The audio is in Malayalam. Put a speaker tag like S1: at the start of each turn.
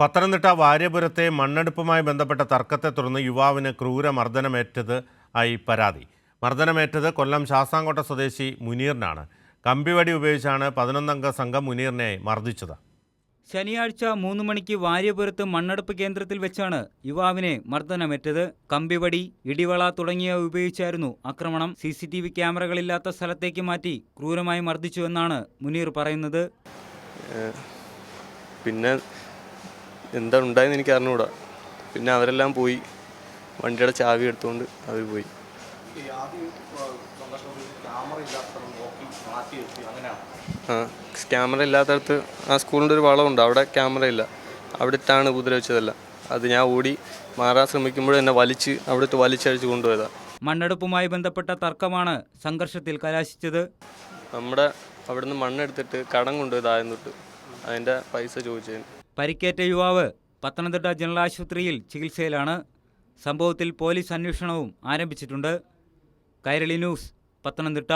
S1: പത്തനംതിട്ട വാര്യപുരത്തെ മണ്ണെടുപ്പുമായി ബന്ധപ്പെട്ട തർക്കത്തെ തുടർന്ന് യുവാവിന് ക്രൂരമർദ്ദനമേറ്റത് ആയി പരാതി. മർദ്ദനമേറ്റത് കൊല്ലം ശാസ്താംകോട്ട സ്വദേശി മുനീറിനാണ്. കമ്പിവടി ഉപയോഗിച്ചാണ് പതിനൊന്നംഗ സംഘം മുനീറിനെ മർദ്ദിച്ചത്.
S2: ശനിയാഴ്ച മൂന്ന് മണിക്ക് വാര്യപുരത്ത് മണ്ണെടുപ്പ് കേന്ദ്രത്തിൽ വെച്ചാണ് യുവാവിനെ മർദ്ദനമേറ്റത്. കമ്പിവടി ഇടിവള തുടങ്ങിയവ ഉപയോഗിച്ചായിരുന്നു ആക്രമണം. സി സി ടി വി ക്യാമറകളില്ലാത്ത സ്ഥലത്തേക്ക് മാറ്റി ക്രൂരമായി മർദ്ദിച്ചുവെന്നാണ് മുനീർ പറയുന്നത്.
S3: പിന്നെ എന്താ ഉണ്ടായെന്ന് എനിക്ക് അറിഞ്ഞുകൂടാ പിന്നെ അവരെല്ലാം പോയി. വണ്ടിയുടെ ചാവി എടുത്തുകൊണ്ട് അവർ പോയി. ആ ക്യാമറ ഇല്ലാത്തടത്ത് ആ സ്കൂളിന്റെ ഒരു വളമുണ്ട് അവിടെ ക്യാമറ ഇല്ല. അവിടെ ഇട്ടാണ് ഉപദ്രവിച്ചതല്ല അത് ഞാൻ ഓടി മാറാൻ ശ്രമിക്കുമ്പോൾ എന്നെ വലിച്ച് അവിടുത്തെ വലിച്ചഴിച്ച് കൊണ്ടുപോയതാണ്
S2: മണ്ണെടുപ്പുമായി ബന്ധപ്പെട്ട തർക്കമാണ് സംഘർഷത്തിൽ കലാശിച്ചത്.
S3: നമ്മുടെ അവിടുന്ന് മണ്ണെടുത്തിട്ട് കടം കൊണ്ടുപോയതായം തൊട്ട് അതിന്റെ പൈസ ചോദിച്ചതിന്.
S2: പരിക്കേറ്റ യുവാവ് പത്തനംതിട്ട ജനറൽ ആശുപത്രിയിൽ ചികിത്സയിലാണ്. സംഭവത്തിൽ പോലീസ് അന്വേഷണവും ആരംഭിച്ചിട്ടുണ്ട്. കൈരളി ന്യൂസ് പത്തനംതിട്ട.